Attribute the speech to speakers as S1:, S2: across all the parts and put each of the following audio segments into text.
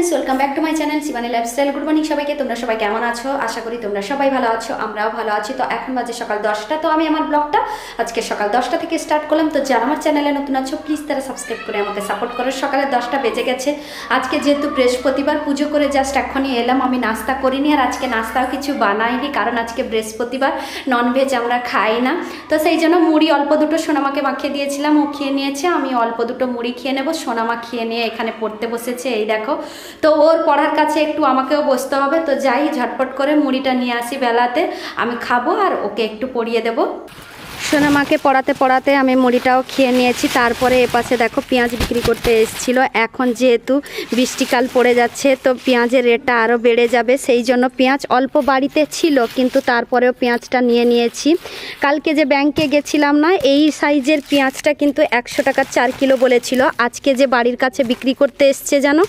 S1: Friends welcome back to my channel Shivani lifestyle good morning সবাইকে, তোমরা সবাই কেমন আছো? আশা করি তোমরা সবাই ভালো আছো, আমরাও ভালো আছি। তো এখন বাজে সকাল দশটা, তো আমি আমার ব্লগটা আজকে সকাল দশটা থেকে স্টার্ট করলাম। তো যারা আমার চ্যানেলে নতুন আছো প্লিজ তারা সাবস্ক্রাইব করে আমাকে সাপোর্ট করো। সকালে দশটা বেজে গেছে। আজকে যেহেতু বৃহস্পতিবার, পুজো করে জাস্ট এখনই এলাম। আমি নাস্তা করিনি আর আজকে নাস্তাও কিছু বানাইনি, কারণ আজকে বৃহস্পতিবার ননভেজ আমরা খাই না। তো সেই জন্য মুড়ি অল্প দুটো সোনামাকে মাখিয়ে দিয়েছিলাম, ও খেয়ে নিয়েছে। আমি অল্প দুটো মুড়ি খেয়ে নেব, সোনামা খেয়ে নিয়ে এখানে পড়তে বসেছে। এই দেখো তো ওর পড়ার কাছে একটু আমাকেও বসতে হবে। তো যাই, ঝটপট করে মুড়িটা নিয়ে আসি বেলাতে। আমি খাব আর ওকে একটু পড়িয়ে দেবো। সোনামাকে পড়াতে পড়াতে আমি মুড়িটাও খেয়ে নিয়েছি। তারপরে এপাশে দেখো পেঁয়াজ বিক্রি করতে এসেছিল। এখন যেহেতু বৃষ্টিকাল পড়ে যাচ্ছে, তো পেঁয়াজের রেটটা আরও বেড়ে যাবে। সেই জন্য পেঁয়াজ অল্প বাড়িতে ছিল, কিন্তু তারপরেও পেঁয়াজটা নিয়ে নিয়েছি। কালকে যে ব্যাংকে গেছিলাম না, এই সাইজের পেঁয়াজটা কিন্তু একশো টাকার চার কিলো বলেছিল। আজকে যে বাড়ির কাছে বিক্রি করতে এসছে জানো,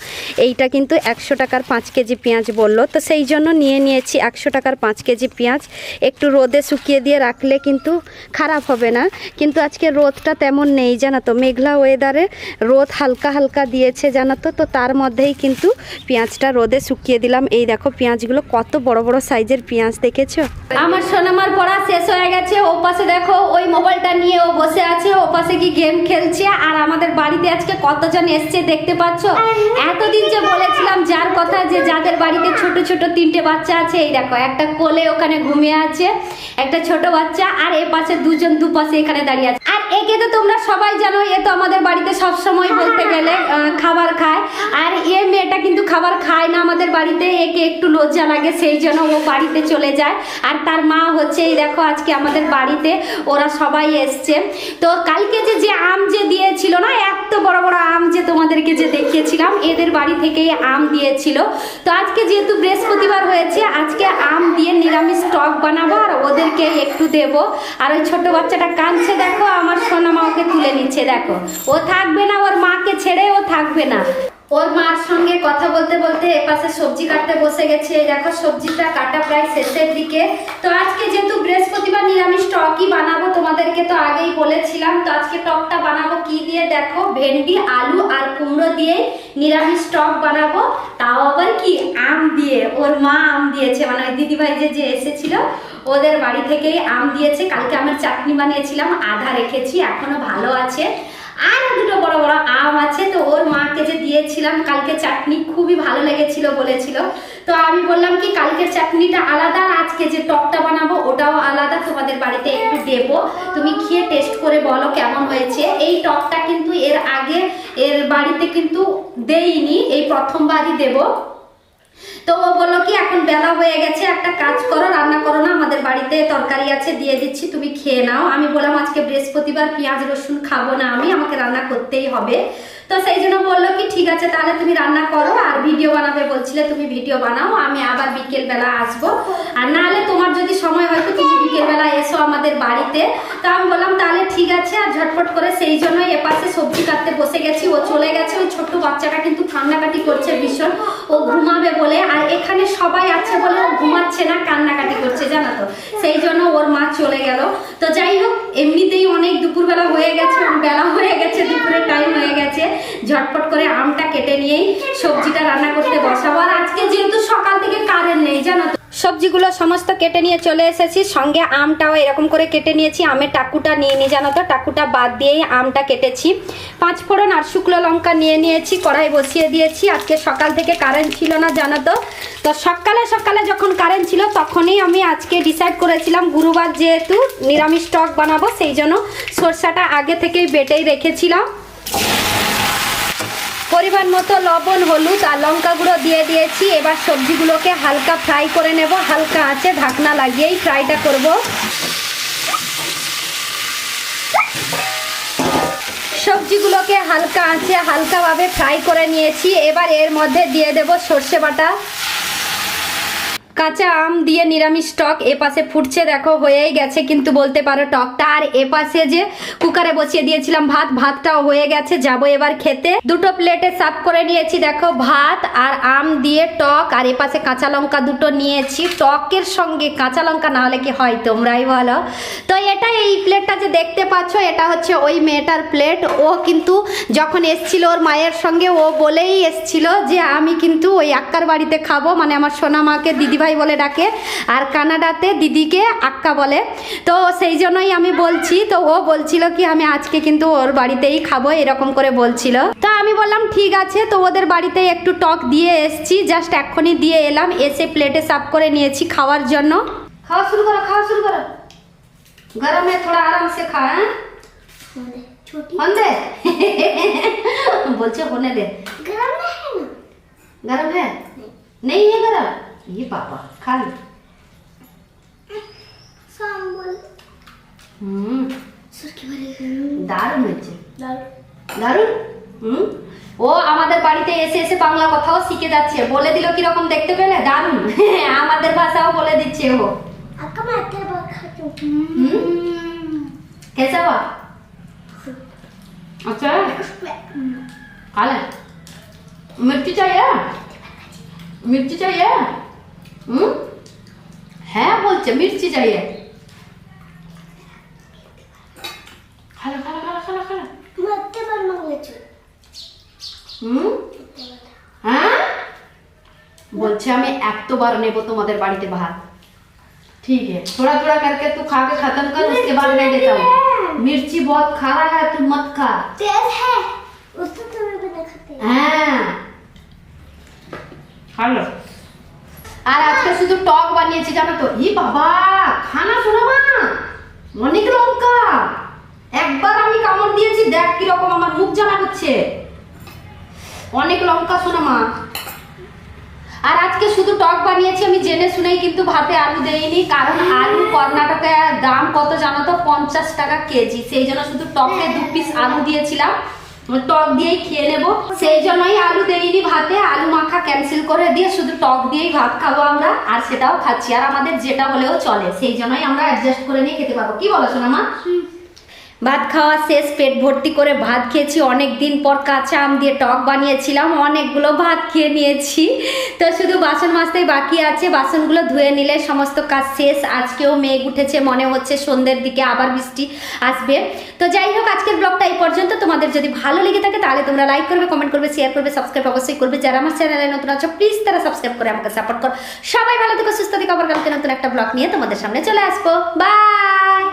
S1: এইটা কিন্তু একশো টাকার পাঁচ কেজি পেঁয়াজ বলল। তো সেই জন্য নিয়ে নিয়েছি একশো টাকার পাঁচ কেজি পেঁয়াজ। একটু রোদে শুকিয়ে দিয়ে রাখলে কিন্তু খারাপ হবে না। কিন্তু আজকে রোদটা তেমন নেই, জানো তো। মেঘলা ওয়েদারে রোদ হালকা হালকা দিয়েছে, জানো তো। তো তার মধ্যেই কিন্তু পেঁয়াজটা রোদে শুকিয়ে দিলাম। এই দেখো পেঁয়াজগুলো কত বড় বড় সাইজের পেঁয়াজ, দেখেছ? আমার সোনামার পড়া শেষ হয়ে গেছে। ও পাশে দেখো, ওই মোবাইলটা নিয়ে ও বসে আছে। ও পাশে কি গেম খেলছে? আর আমাদের বাড়িতে আজকে কতজন এসছে দেখতে পাচ্ছ? এতদিন যে বলেছিলাম যার কথা যে যাদের বাড়িতে ছোট ছোট তিনটে বাচ্চা আছে, এই দেখো, একটা কোলে ওখানে ঘুমিয়ে আছে, একটা ছোট বাচ্চা, আর এ পাশে দুজন দুপাশে এখানে দাঁড়িয়ে আছে। আর একে তো তোমরা সবাই জানো এ তো আমাদের বাড়িতে সব সময় বলতে গেলে খাবার খায়। আর এ মেয়েটা কিন্তু খাবার খায় না আমাদের বাড়িতে একে একটু লজ্জা লাগে সেই জন্য ও বাড়িতে চলে যায়। আর তার মা হচ্ছে এই দেখো আজকে আমাদের বাড়িতে ওরা সবাই এসছে। তো কালকে যে যে আম যে দিয়েছিল না এত বড় বড় আম যে তোমাদেরকে যে দেখিয়েছিলাম এদের বাড়ি থেকেই আম দিয়েছিল। তো আজকে যেহেতু বৃহস্পতিবার হয়েছে আজকে আম দিয়ে নিরামিষ টক বানাবো আর ওদেরকে একটু দেব। আর ওই ছোট বাচ্চাটা কাঁদছে, দেখো, আমার সোনা মা ওকে তুলে নিচ্ছে, দেখো। ও থাকবে না, ওর মাকে ছেড়ে ও থাকবে না। ওর মার সঙ্গে কথা বলতে বলতে এপাশে সবজি কাটতে বসে গেছে। দেখো, সবজিটা কাটা প্রায় শেষের দিকে। তো আজকে যেহেতু বৃহস্পতিবার নিরামিষ টকই বানাবো, তোমাদেরকে তো আগেই বলেছিলাম, তো আজকে টকটা বানাবো কি দিয়ে? দেখো, ভেন্ডি, আলু আর কুমড়ো নিরামিষ টক বানাবো, তাও আবার কি, আম দিয়ে, ওর মা আম দিয়েছে মানে ওই দিদিভাই যে যে এসেছিল, ওদের বাড়ি থেকেই আম দিয়েছে, কালকে আমার চাটনি বানিয়েছিলাম আধা রেখেছি, এখনও ভালো আছে। আর দুটো বড় বড় আম আছে, তো ওর দিয়েছিলাম কালকে চাটনি খুবই ভালো লেগেছিল বলেছিল। তো আমি বললাম কি, কালকের চাটনিটা আলাদা আর আজকে যে টকটা বানাবো ওটাও আলাদা, তোমাদের বাড়িতে একটু দেবো। তুমি খেয়ে টেস্ট করে বলো কেমন হয়েছে। এই টকটা কিন্তু এর আগে, এর বাড়িতে কিন্তু দেইনি, এই প্রথমবারই দেবো। তো ও বলল কি, এখন বেলা হয়ে গেছে, একটা কাজ করো, রান্না করো না, আমাদের বাড়িতে তরকারি আছে, দিয়ে দিচ্ছি, তুমি খেয়ে নাও। আমি বললাম, আজকে বৃহস্পতিবার পেঁয়াজ, রসুন খাব না আমি, আমাকে রান্না করতেই হবে। তো সেই জন্য বলল কি, ঠিক আছে, তাহলে তুমি রান্না করো, আর ভিডিও বানাবে। বলছিলে, তুমি ভিডিও বানাও, আমি আবার বিকেল বেলা আসব। আর নাহলে তোমার যদি সময় হয় তো তুমি বিকেলবেলা এসো আমাদের বাড়িতে। তো আমি বললাম, তাহলে ঠিক আছে। আর ঝটপট করে সেই জন্যই এপাশে সবজি কাটতে বসে গেছি। ও চলে গেছে, ওই ছোট্ট বাচ্চাটা কিন্তু কান্নাকাটি করছে ভীষণ। ও ঘুমাবে বলে আর এখানে সবাই আছে বলে ঘুমাচ্ছে না, কান্নাকাটি করছে, জানো তো? সেই জন্য ওর মা চলে গেল। তো যাই হোক, এমনিতেই অনেক দুপুরবেলা হয়ে গেছে বেলা হয়ে গেছে, দুপুরের টাইম হয়ে গেছে। ঝটপট করে আমটা কেটে নিয়েই সবজিটা রান্না করতে বসাবো। আর আজকে যেহেতু সকাল থেকে কারেন্ট নেই, জানো তো? সবজিগুলো সমস্ত কেটে নিয়ে চলে এসেছি। সঙ্গে আমটাও এরকম করে কেটে নিয়েছি। আমের টাকুটা নিয়ে নিই জানো তো? টাকুটা বাদ দিয়েই আমটা কেটেছি। পাঁচ ফোড়ন আর শুকনো লঙ্কা নিয়ে নিয়েছি, কড়াই বসিয়ে দিয়েছি। আজকে সকাল থেকে কারেন্ট ছিল না, জানো তো? তো সকালে সকালে যখন কারেন্ট ছিল, তখনই আমি আজকে ডিসাইড করেছিলাম গুরুবার যেহেতু নিরামিষ টক বানাবো, সেই জন্য সরষাটা আগে থেকেই বেটেই রেখেছিলাম। পরিমাণ মতো লবণ, হলুদ আর লঙ্কা গুঁড়ো দিয়ে দিয়েছি। এবার সবজিগুলোকে হালকা ফ্রাই করে নেব। হালকা আছে ঢাকনা লাগিয়েই ফ্রাইটা করব। সবজিগুলোকে হালকা আছে হালকাভাবে ফ্রাই করে নিয়েছি। এবার এর মধ্যে দিয়ে দেব সর্ষে বাটা। কাঁচা আম দিয়ে নিরামিষ টক, এ পাশে ফুটছে দেখো, হয়েই গেছে কিন্তু বলতে পারো টকটা। আর এ পাশে যে কুকারে বসিয়ে দিয়েছিলাম ভাত, ভাতটাও হয়ে গেছে, যাব এবার খেতে। দুটো প্লেটে সাফ করে নিয়েছি, দেখো, ভাত আর আম দিয়ে টক, আর এ পাশে কাঁচা লঙ্কা দুটো নিয়েছি। টকের সঙ্গে কাঁচা লঙ্কা না হলে কি হয় তোমরাই বলো? তো এটা এই প্লেটটা যে দেখতে পাচ্ছ, এটা হচ্ছে ওই মেয়েটার প্লেট। ও কিন্তু যখন এসছিল ওর মায়ের সঙ্গে, ও বলেই এসছিল যে আমি কিন্তু ওই আক্কার বাড়িতে খাব মানে আমার সোনা মাকে দিদিভাই দিদিভাই বলে ডাকে আর কানাডাতে দিদিকে আক্কা বলে। তো সেই জন্যই আমি বলছি তো ও বলছিল কি আমি আজকে কিন্তু ওর বাড়িতেই খাব এরকম করে বলছিল। তো আমি বললাম ঠিক আছে। তো ওদের বাড়িতে একটু টক দিয়ে এসছি জাস্ট এক্ষুনি দিয়ে এলাম এসে প্লেটে সাফ করে নিয়েছি খাওয়ার জন্য। খাওয়া শুরু করো খাওয়া শুরু করো। গরমে থোড়া আরামসে খা হ্যাঁ?
S2: বলছে
S1: होने দে। গরম হ্যাঁ
S2: गरम है
S1: ये पापा खा ली
S2: सांबल
S1: হুম
S2: सुरखी भरी
S1: দারুণ হয়েছে
S2: दाल
S1: দারুণ হুম ও আমাদের বাড়িতে এসে এসে বাংলা কথাও শিখে যাচ্ছে বলে দিল কিরকম দেখতে পেলে দারুণ আমাদের ভাষাও বলে দিচ্ছে ও
S2: अक्का मैं तेरे बात खाती हूँ
S1: कैसा हुआ अच्छा है खा ले मिर्ची चाहिए मिर्ची चाहिए হুম হ্যাঁ বলছে মির্চি चाहिए খালো খালো
S2: খালো খালো খালো মরতে পার মাংলেছো
S1: হুম হ্যাঁ বলছে আমি এতবার নেব তোমাদের বাড়িতে ভাত ठीक है थोड़ा थोड़ा करके तू खा के खत्म कर उसके बाद मैं देता हूँ मिर्ची बहुत खा रहा है तू मत खा
S2: तेल है उसको तुम्हें बना खाते हैं
S1: हाँ खा लो আর আজকে শুধু টক বানিয়েছি, জানো তো? ই বাবা, খানা শোনো মা। অনেক লঙ্কা। একবার আমি কামড় দিয়েছি, দেখ কীরকম আমার মুখ জ্বালা হচ্ছে অনেক লঙ্কা শোনো মা। আর আজকে শুধু টক বানিয়েছি, আমি জেনে শুনেই কিন্তু ভাতে আলু দেইনি, কারণ আলু কর্ণাটকে দাম কত জানো তো? পঞ্চাশ টাকা কেজি। সেই জন্য শুধু টকে দু পিস আলু দিয়েছিলাম। টক দিয়েই খেয়ে নেব। সেই জন্যই আলু দেইনি ভাতে, আলু মাখা ক্যান্সেল করে দিয়ে শুধু টক দিয়েই ভাত খাব আমরা, আর সেটাও খাচ্ছি। আর আমাদের যেটা হলেও চলে, সেই জন্যই আমরা অ্যাডজাস্ট করে নিয়ে খেতে পারব। কি বলো শোনা মা ভাত খাওয়া শেষ, পেট ভর্তি করে ভাত খেয়েছি। অনেক দিন পর কাঁচা আম দিয়ে টক বানিয়েছিলাম, অনেকগুলো ভাত খেয়ে নিয়েছি। তো শুধু বাসন মাজতেই বাকি আছে, বাসনগুলো ধুয়ে নিলে সমস্ত কাজ শেষ। আজকেও মেঘ উঠেছে, মনে হচ্ছে সন্ধ্যের দিকে আবার বৃষ্টি আসবে। তো যাই হোক, আজকের ব্লগটা এই পর্যন্ত। তোমাদের যদি ভালো লেগে থাকে, তাহলে তোমরা লাইক করবে কমেন্ট করবে শেয়ার করবে সাবস্ক্রাইব অবশ্যই করবে। যারা আমার চ্যানেলে নতুন আছো প্লিজ তারা সাবস্ক্রাইব করে আমাকে সাপোর্ট করো। সবাই ভালো থেকো, সুস্থ থেকো। আবার কালকে নতুন একটা ব্লগ নিয়ে তোমাদের সামনে চলে আসব। বাই